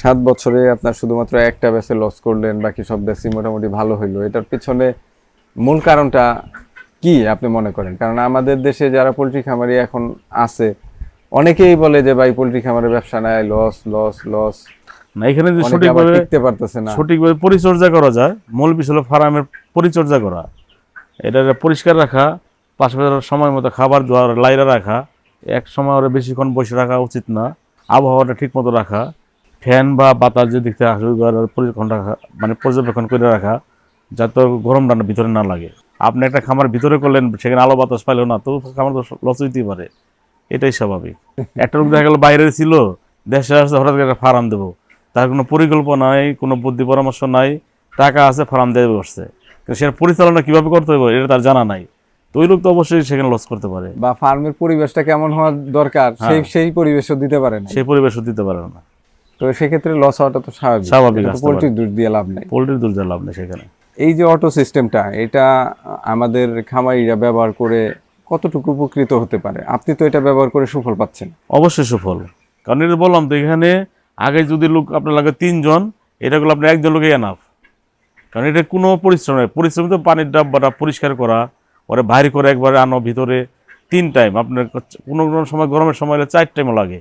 সাত বছরে আপনার শুধুমাত্র একটা ব্যাচে লস করলেন বাকি সব ব্যাচই মোটামুটি ভালো হইল। এটার পিছনে মূল কারণটা কি আপনি মনে করেন? কারণ আমাদের দেশে যারা পোলট্রি খামারি এখন আছে অনেকেই বলে যে ভাই পোলট্রি খামারের ব্যবসা নাই লস লস লস না এখানে যদি সঠিকভাবে টিকতে পারতেছে না। সঠিকভাবে পরিচর্যা করা যায় মূল বিষয় হলো ফার্মের পরিচর্যা করা। এটা পরিষ্কার রাখা পাশাপাশি সময় মতো খাবার দেওয়া লাইরা রাখা এক সময় ওরা বেশিক্ষণ বসে রাখা উচিত না আবহাওয়াটা ঠিক মতো রাখা। ফ্যান বা বাতাস যে দিক থেকে আসবে ওগুলোর পরিবেক্ষণ রাখা মানে পর্যবেক্ষণ করে রাখা যাতে গরমটা না ভিতরে না লাগে। আপনি একটা খামার ভিতরে করলেন সেখানে আলো বাতাস পাইলো না তো খামার তো লস হইতেই পারে। এটাই স্বাভাবিক। একটা লোক দেখা গেল বাইরে ছিল দেশে আসছে হঠাৎ একটা ফার্ম দেবো। তার কোনো পরিকল্পনা নাই কোনো বুদ্ধি পরামর্শ নাই টাকা আছে ফার্ম দেবে বসছে। কিন্তু সে পরিচালনা কীভাবে করতে হবে এটা তার জানা নাই। তো ওই লোক তো অবশ্যই সেখানে লস করতে পারে। বা ফার্মের পরিবেশটা কেমন হওয়া দরকার সেই সেই পরিবেশও দিতে পারে না সেই পরিবেশও দিতে পারে না। তো সেক্ষেত্রে লস হওয়াটা তো স্বাভাবিক। স্বাভাবিক। পোলট্রির দুধ দিয়ে লাভ নেই। পোলট্রির দুধ দিয়ে লাভ নেই সেখানে। এই যে অটো সিস্টেমটা এটা আমাদের খামারিরা ব্যবহার করে কতটুকু উপকৃত হতে পারে? আপনি তো এটা ব্যবহার করে সুফল পাচ্ছেন। অবশ্যই সুফল। কারণ এটা বললাম তো এখানে আগে যদি লোক আপনার লাগে তিনজন এটা করলে আপনার একজন লোকে এনাফ কারণ এটা কোনো পরিশ্রম নেই। পরিশ্রম তো পানির ডাব্বাটা পরিষ্কার করা ওরা বাইরে করে একবারে আনো ভিতরে তিন টাইম আপনার কোনো কোনো সময় গরমের সময় হলে চার টাইমও লাগে।